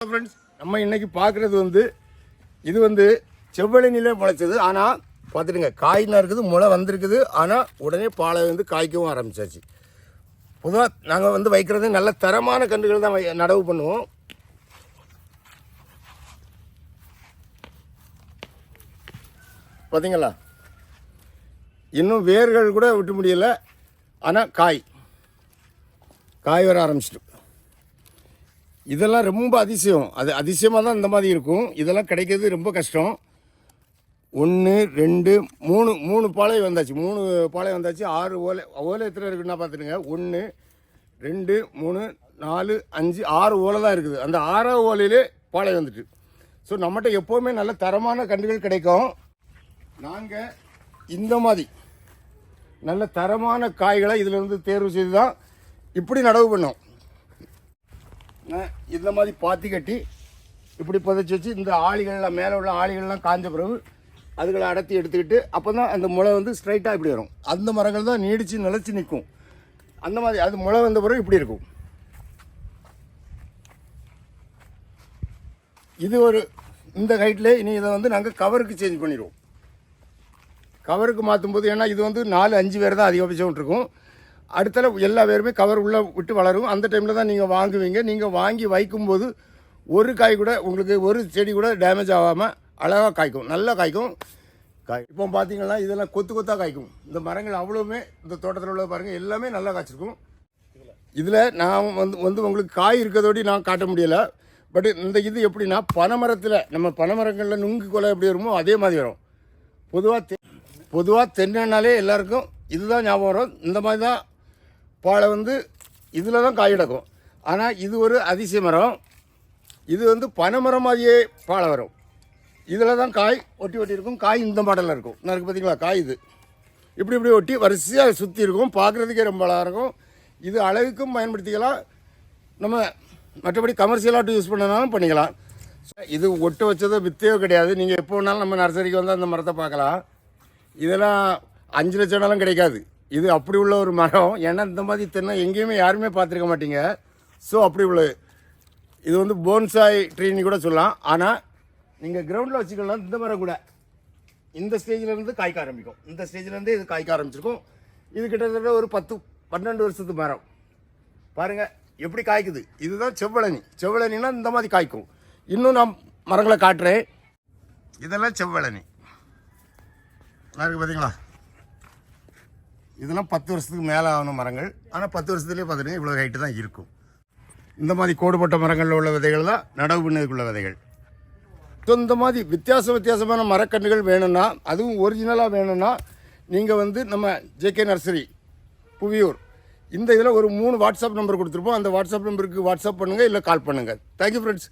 Friends நம்ம இன்னைக்கு பார்க்குறது வந்து இது வந்து செவ்வழினில முளைச்சது. ஆனால் பார்த்துடுங்க காய் இருக்குது முளை வந்திருக்குது. ஆனால் உடனே பாலை வந்து காய்க்கவும் ஆரம்பிச்சாச்சு. பொதுவாக நாங்கள் வந்து வைக்கிறது நல்ல தரமான கன்றுகள் தான் வை- நடவு பண்ணுவோம். பார்த்தீங்களா இன்னும் வேர்கள் கூட விட்டு முடியலை. ஆனால் காய். காய் வர ஆரம்பிச்சிட்டு. இதெல்லாம் ரொம்ப அதிசயம். அது அதிசயமாக தான் இந்த மாதிரி இருக்கும். இதெல்லாம் கிடைக்கிறது ரொம்ப கஷ்டம். ஒன்று ரெண்டு மூணு மூணு பாலை வந்தாச்சு. மூணு பாலை வந்தாச்சு. ஆறு ஓலை ஓலை எத்தனை இருக்குன்னா பார்த்துடுங்க ஒன்று ரெண்டு மூணு நாலு அஞ்சு ஆறு ஓலை தான் இருக்குது. அந்த ஆறாவது ஓலையிலே பாலை வந்துட்டு. ஸோ நம்மகிட்ட எப்போவுமே நல்ல தரமான கன்றுகள் கிடைக்கும். நாங்கள் இந்த மாதிரி நல்ல தரமான காய்களை இதில் இருந்து தேர்வு செய்து தான் இப்படி நடவு பண்ணோம். இந்த மாதிரி பாத்தி கட்டி இப்படி புதைச்சி வச்சு இந்த ஆளிகள்லாம் மேலே உள்ள ஆளிகள்லாம் காஞ்ச பிறகு அதுகளை அடர்த்தி எடுத்துக்கிட்டு அப்போ தான் அந்த முளை வந்து ஸ்ட்ரைட்டாக இப்படி வரும். அந்த மரங்கள் தான் நீடித்து நிலச்சி நிற்கும். அந்த மாதிரி அது முளை வந்த பிறகு இப்படி இருக்கும். இது ஒரு இந்த ஹைட்டில் இனி இதை வந்து நாங்கள் கவருக்கு சேஞ்ச் பண்ணிடுவோம். கவருக்கு மாற்றும் போது ஏன்னா இது வந்து நாலு அஞ்சு பேர் தான் அதிகபட்சம் இருக்கும். அடுத்தால எல்லா பேருமே கவர் உள்ளே விட்டு வளரும். அந்த டைமில் தான் நீங்கள் வாங்குவீங்க. நீங்கள் வாங்கி வைக்கும்போது ஒரு காய் கூட உங்களுக்கு ஒரு செடி கூட டேமேஜ் ஆகாமல் அழகாக காய்க்கும். நல்லா காய்க்கும். காய் இப்போ பார்த்தீங்கன்னா இதெல்லாம் கொத்து கொத்தாக காய்க்கும். இந்த மரங்கள் அவ்வளோவுமே இந்த தோட்டத்தில் உள்ள பாருங்கள் எல்லாமே நல்லா காய்ச்சிருக்கும். இதில் நான் வந்து வந்து உங்களுக்கு காய் இருக்கிறதோடி நான் காட்ட முடியலை. பட் இந்த இது எப்படின்னா பனைமரத்தில் நம்ம பனைமரங்களில் நுங்கு கொலை எப்படி வருமோ அதே மாதிரி வரும். பொதுவாக தெ பொதுவாக தென்னனாலே எல்லாருக்கும் இதுதான் ஞாபகம் வரும். இந்த மாதிரி தான் பாலை வந்து இதில் தான் காய் கிடக்கும். ஆனால் இது ஒரு அதிசய மரம். இது வந்து பனைமரம் மாதிரியே பாலை வரும். இதில் தான் காய் ஒட்டி ஒட்டி இருக்கும். காய் இந்த மாடலில் இருக்கும். நான் இருக்கு பார்த்தீங்களா காய் இது. இப்படி இப்படி ஒட்டி வரிசையாக சுற்றி இருக்கும். பார்க்குறதுக்கே ரொம்ப அழகாக இருக்கும். இது அழகுக்கும் பயன்படுத்திக்கலாம். நம்ம மற்றபடி கமர்ஷியலாக யூஸ் பண்ணனாலும் பண்ணிக்கலாம். இது ஒட்டு வச்சதோ வித்தையோ கிடையாது. நீங்கள் எப்போ வேணாலும் நம்ம நர்சரிக்கு வந்து அந்த மரத்தை பார்க்கலாம். இதெல்லாம் அஞ்சு லட்சம்னாலும் கிடைக்காது. இது அப்படி உள்ள ஒரு மரம். ஏன்னா இந்த மாதிரி தென்னை எங்கேயுமே யாருமே பார்த்துருக்க மாட்டீங்க. ஸோ அப்படி உள்ளது இது வந்து போன்சாய் ட்ரீன்னு கூட சொல்லலாம். ஆனால் நீங்கள் கிரவுண்டில் வச்சுக்கலாம் இந்த மரம் கூட இந்த ஸ்டேஜ்லேருந்து காய்க்க ஆரம்பிக்கும். இந்த ஸ்டேஜிலருந்தே இது காய்க்க ஆரம்பிச்சிருக்கும். இது கிட்டத்தட்ட ஒரு பத்து பன்னெண்டு வருஷத்து மரம். பாருங்கள் எப்படி காய்க்குது? இதுதான் செவ்வழனி. செவ்வழனினா இந்த மாதிரி காய்க்கும். இன்னும் நான் மரங்களை காட்டுறேன். இதெல்லாம் செவ்வழனி. நல்லா பார்த்தீங்களா இதெல்லாம் பத்து வருஷத்துக்கு மேலே ஆன மரங்கள். ஆனால் பத்து வருஷத்துலேயே பார்த்துட்டிங்கன்னா இவ்வளோ ஹைட்டு தான் இருக்கும். இந்த மாதிரி கோடுபட்ட மரங்களில் உள்ள விதைகள் தான் நடவு பண்ணதுக்குள்ள விதைகள். ஸோ இந்த மாதிரி வித்தியாச வித்தியாசமான மரக்கன்றுகள் வேணும்னா அதுவும் ஒரிஜினலாக வேணும்னா நீங்கள் வந்து நம்ம ஜேகே நர்சரி புவியூர் இந்த இதில் ஒரு மூணு வாட்ஸ்அப் நம்பர் கொடுத்துருப்போம். அந்த வாட்ஸ்அப் நம்பருக்கு வாட்ஸ்அப் பண்ணுங்கள் இல்லை கால் பண்ணுங்கள் தேங்க்யூ ஃப்ரெண்ட்ஸ்